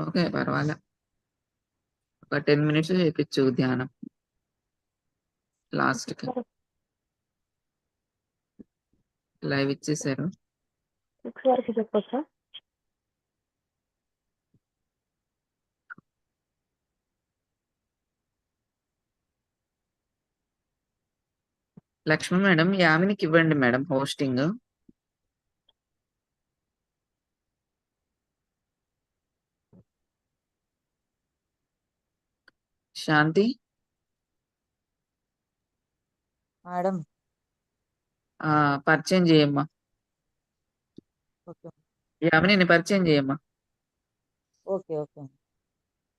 Okay. పర్వాలే. ఒక 10 minutes చేపిచ్చు ధ్యానం. లాస్ట్‌కి. లైవ్ ఇచ్చేసారు. 6 వరకు చెప్పొచ్చా? లక్ష్మి మేడం యామినికి ఇవ్వండి మేడం హోస్టింగ్. శాంతి మేడం. ఆ! పరిచయం చేయమ్మా. ఓకే. యామినిని పరిచయం చేయమ్మా. ఓకే. ఓకే.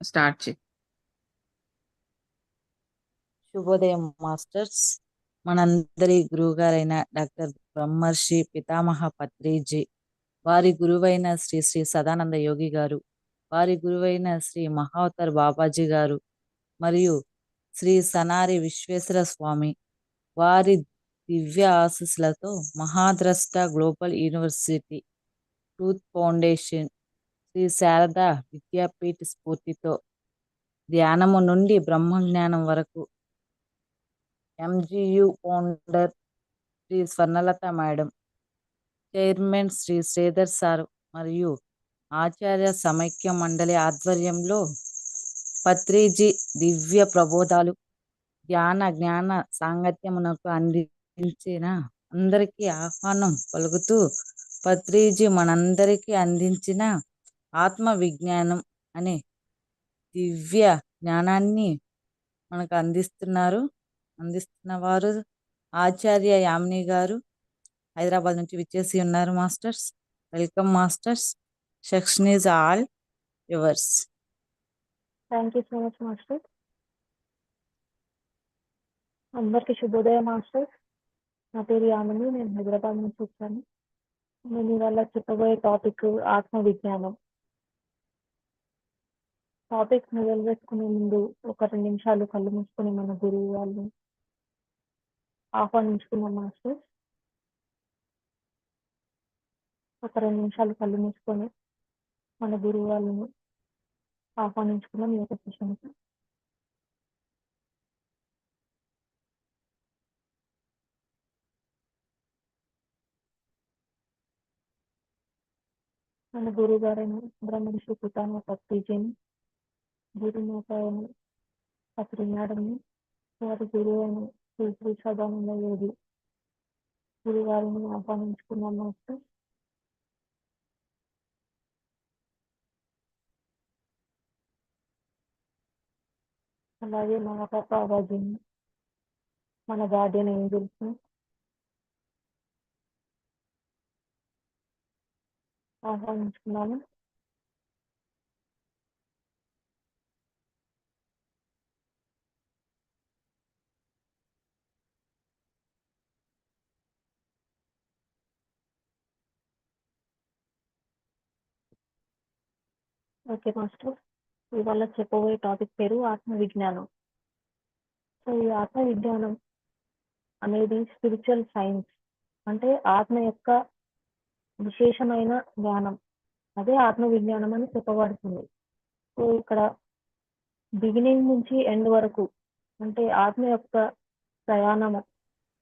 స్టార్ట్ చెయి. శుభోదయం మాస్టర్స్. మనందరి గురువుగారైన డాక్టర్ బ్రహ్మర్షి పితామహ పత్రిజీ, వారి గురువైన శ్రీ శ్రీ సదానంద యోగి గారు, వారి గురువైన శ్రీ మహావతార్ బాబాజీ గారు, మరియు శ్రీ సనారి విశ్వేశ్వర స్వామి, వారి దివ్య ఆశీస్సులతో Mahadrashta global university, truth foundation, Shri Sharada Vidyapeetha స్ఫూర్తితో ధ్యానము నుండి బ్రహ్మజ్ఞానం వరకు MGU founder Shri Swarnalatha madam, chairman Shri Sridhar sir మరియు ఆచార్య సమైక్య మండలి ఆధ్వర్యంలో పత్రిజీ దివ్య ప్రబోధాలు ధ్యాన జ్ఞాన సాంగత్యమునకు అందించిన అందరికీ ఆహ్వానం పలుకుతూ పత్రిజీ మనందరికీ అందించిన ఆత్మ విజ్ఞానం అనే దివ్య జ్ఞానాన్ని మనకు అందిస్తున్నారు. అందిస్తున్న వారు ఆచార్య యామిని గారు హైదరాబాద్ నుంచి విచ్చేసి ఉన్నారు masters. Welcome masters. Section is all yours. Thank you so much master. అందరికీ శుభోదయ మాస్టర్ నా పేరు యామిని. నేను హైదరాబాద్ నుంచి వచ్చాను. నేను ఇవాళ చెప్పబోయే టాపిక్ ఆత్మ విజ్ఞానం. టాపిక్ మొదలుపెట్టుకునే ముందు ఒక రెండు నిమిషాలు కళ్ళు మూసుకుని మన గురువు వాళ్ళు ఆహ్వానించుకున్నాం మాస్టర్ ఒక రెండు నిమిషాలు కళ్ళు మూసుకొని మన గురువు వాళ్ళని ఆహ్వానించుకున్నాం ఈ యొక్క సెషన్‌కి. మన గురువుగారైన బ్రహ్మర్షి పితామహ పత్రిజీని, గురుమాత అయిన పత్రి మేడంని, వారి అయిన శ్రీ శ్రీ సదానంద యోగి గురుగారిని ఆహ్వానించుకున్నాం మాస్టర్. అలాగే మహాపాప బాబాజీని, మన గార్డియన్ ఏంజెల్స్‌ని ఆహ్వానించుకున్నాము. Okay master. ఇవాళ చెప్పబోయే టాపిక్ పేరు ఆత్మ విజ్ఞానం. సో, ఈ ఆత్మ విజ్ఞానం అనేది స్పిరిచువల్ సైన్స్. అంటే ఆత్మ యొక్క విశేషమైన జ్ఞానం. అదే ఆత్మ విజ్ఞానం అని చెప్పబడుతుంది. సో, ఇక్కడ బిగినింగ్ నుంచి ఎండ్ వరకు అంటే ఆత్మ యొక్క ప్రయాణము,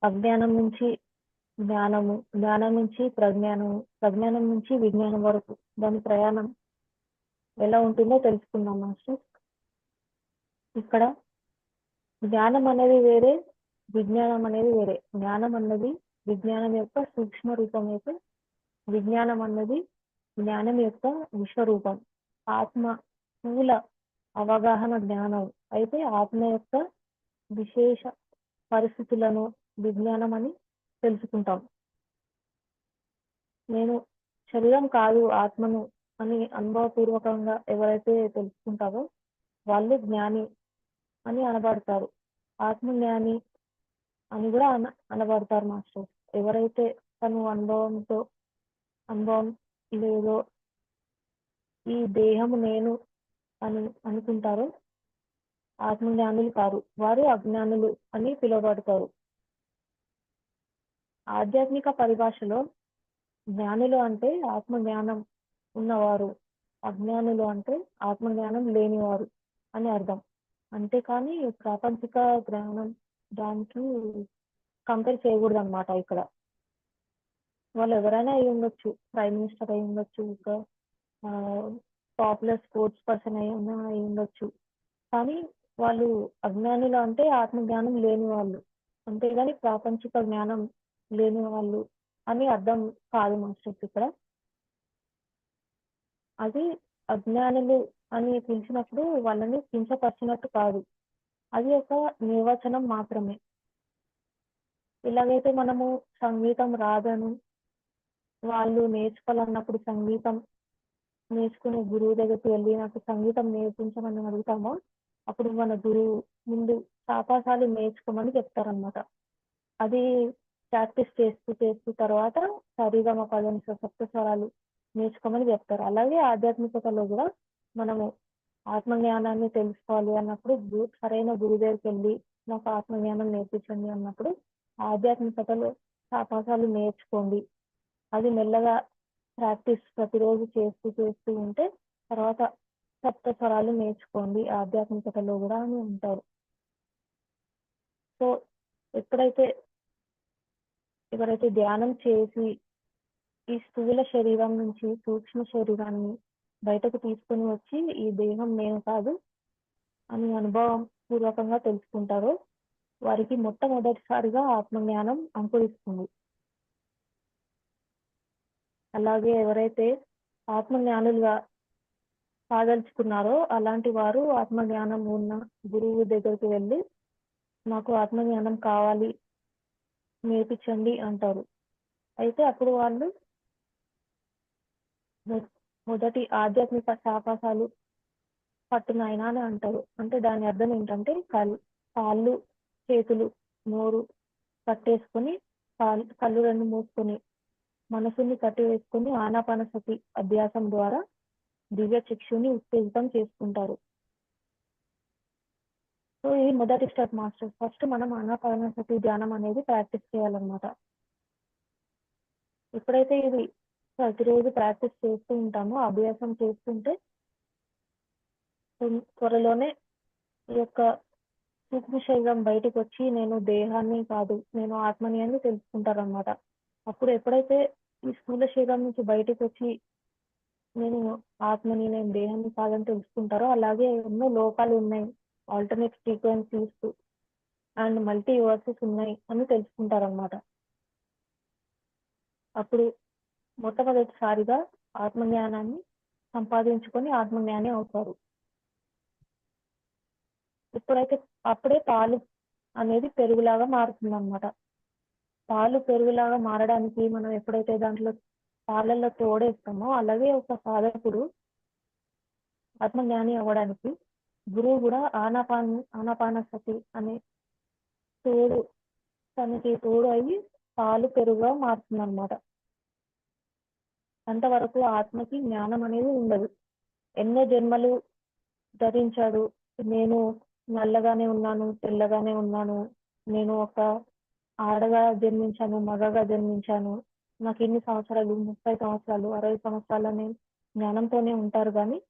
అజ్ఞానం నుంచి జ్ఞానము, జ్ఞానం నుంచి ప్రజ్ఞానము, ప్రజ్ఞానం నుంచి విజ్ఞానం వరకు దాని ప్రయాణం ఎలా ఉంటుందో తెలుసుకుందాం మాస్టర్. ఇక్కడ జ్ఞానం అనేది వేరే, విజ్ఞానం అనేది వేరే. జ్ఞానం అన్నది విజ్ఞానం యొక్క సూక్ష్మ రూపం అయితే, విజ్ఞానం అన్నది జ్ఞానం యొక్క విశ్వరూపం. ఆత్మ స్థూల అవగాహన జ్ఞానం అయితే ఆత్మ యొక్క విశేష పరిస్థితులను విజ్ఞానం అని తెలుసుకుంటాం. నేను శరీరం కాదు ఆత్మను అని అనుభవపూర్వకంగా ఎవరైతే తెలుసుకుంటారో వాళ్ళు జ్ఞాని అని అనబడతారు. ఆత్మజ్ఞాని అని కూడా అన అనబడతారు మాస్టర్. ఎవరైతే తను అనుభవంతో అనుభవం లేదో ఈ దేహము నేను అని అనుకుంటారో ఆత్మజ్ఞానులు కారు. వారు అజ్ఞానులు అని పిలువబడతారు. ఆధ్యాత్మిక పరిభాషలో జ్ఞానులు అంటే ఆత్మజ్ఞానం ఉన్నవారు. అజ్ఞానులు అంటే ఆత్మజ్ఞానం లేనివారు అని అర్థం. అంతేకాని ప్రాపంచిక జ్ఞానం దానికి కంపేర్ చేయకూడదు అనమాట ఇక్కడ. వాళ్ళు ఎవరైనా అయి ఉండొచ్చు. ప్రైమ్ మినిస్టర్ అయి ఉండొచ్చు ఇంకా పాపులర్ స్పోర్ట్స్ పర్సన్ అయినా అయి ఉండొచ్చు. కానీ వాళ్ళు అజ్ఞానులు అంటే ఆత్మజ్ఞానం లేని వాళ్ళు అంతేగాని ప్రాపంచిక జ్ఞానం లేని వాళ్ళు అని అర్థం కాదు మాస్టర్స్ ఇక్కడ. అది అజ్ఞానులు అని పిలిచినప్పుడు వాళ్ళని కించపరిచినట్టు కాదు. అది ఒక నిర్వచనం మాత్రమే. ఇలాగైతే మనము సంగీతం రాదను. వాళ్ళు నేర్చుకోవాలన్నప్పుడు సంగీతం నేర్చుకునే గురువు దగ్గరికి వెళ్ళి నాకు సంగీతం నేర్పించమని అడుగుతామో అప్పుడు మన గురువు ముందు సాపాసాలు నేర్చుకోమని చెప్తారనమాట అది ప్రాక్టీస్ చేస్తూ చేస్తూ తర్వాత సరిగమ పదని సప్త స్వరాలు నేర్చుకోమని చెప్తారు. అలాగే ఆధ్యాత్మికతలో కూడా మనము ఆత్మజ్ఞానాన్ని తెలుసుకోవాలి అన్నప్పుడు సరైన గురువు దగ్గరికి వెళ్ళి నాకు ఆత్మజ్ఞానం నేర్పించండి అన్నప్పుడు ఆధ్యాత్మికతలో సాపాసాలు నేర్చుకోండి. అది మెల్లగా ప్రాక్టీస్ ప్రతిరోజు చేస్తూ చేస్తూ ఉంటే తర్వాత సప్త స్వరాలు నేర్చుకోండి. ఆధ్యాత్మికతలో కూడా అని ఉంటారు సో ఎప్పుడైతే ఎవరైతే ధ్యానం చేసి ఈ స్థూల శరీరం నుంచి సూక్ష్మ శరీరాన్ని బయటకు తీసుకొని వచ్చి ఈ దేహం నేను కాదు అని అనుభవం పూర్వకంగా తెలుసుకుంటారో వారికి మొట్టమొదటిసారిగా ఆత్మజ్ఞానం అంకురిస్తుంది. అలాగే ఎవరైతే ఆత్మజ్ఞానులుగా కాదలుచుకున్నారో అలాంటి వారు ఆత్మజ్ఞానం ఉన్న గురువు దగ్గరికి వెళ్ళి నాకు ఆత్మజ్ఞానం కావాలి నేర్పించండి అంటారు. అయితే అప్పుడు వాళ్ళు మొదటి ఆధ్యాత్మిక శాపాసాలు పట్టునాయన అని అంటారు. అంటే దాని అర్థం ఏంటంటే కళ్ళు కాళ్ళు చేతులు నోరు కట్టేసుకొని కళ్ళు రెండు మూసుకొని మనసుని కట్టి వేసుకొని ఆనాపానసతి అభ్యాసం ద్వారా దివ్య చక్షుని ఉత్తేజితం చేసుకుంటారు. సో ఇది మొదటి స్టెప్ మాస్టర్. ఫస్ట్ మనం ఆనాపానసతి ధ్యానం అనేది ప్రాక్టీస్ చేయాలన్నమాట. ఎప్పుడైతే ఇది ప్రతిరోజు ప్రాక్టీస్ చేస్తూ ఉంటాము అభ్యాసం చేస్తుంటే త్వరలోనే ఈ యొక్క సూక్ష్మ శరీరం బయటకు వచ్చి నేను దేహాన్ని కాదు నేను ఆత్మని అని తెలుసుకుంటారనమాట అప్పుడు ఎప్పుడైతే ఈ స్థూల శరీరం నుంచి బయటకు వచ్చి నేను ఆత్మని నేను దేహాన్ని కాదని తెలుసుకుంటారో అలాగే ఎన్నో లోకాలు ఉన్నాయి. Alternate frequencies and multiverses ఉన్నాయి అని తెలుసుకుంటారనమాట అప్పుడు మొట్టమొదటిసారిగా ఆత్మజ్ఞానాన్ని సంపాదించుకొని ఆత్మజ్ఞాని అవుతారు. ఇప్పుడైతే అప్పుడే పాలు అనేది పెరుగులాగా మారుతుంది అనమాట పాలు పెరుగులాగా మారడానికి మనం ఎప్పుడైతే దాంట్లో పాలల్లో తోడేస్తామో అలాగే ఒక సాధకుడు ఆత్మజ్ఞాని అవ్వడానికి గురువు కూడా ఆనాపాన ఆనాపానసతి అనే తోడు తనకి తోడు అయ్యి పాలు పెరుగుగా మారుతుంది అనమాట అంతవరకు ఆత్మకి జ్ఞానం అనేది ఉండదు. ఎన్నో జన్మలు ధరించాడు. నేను నల్లగానే ఉన్నాను తెల్లగానే ఉన్నాను. నేను ఒక ఆడగా జన్మించాను మగగా జన్మించాను. నాకు ఇన్ని సంవత్సరాలు? ముప్పై సంవత్సరాలు అరవై సంవత్సరాలు అనే జ్ఞానంతోనే ఉంటారు. కానీ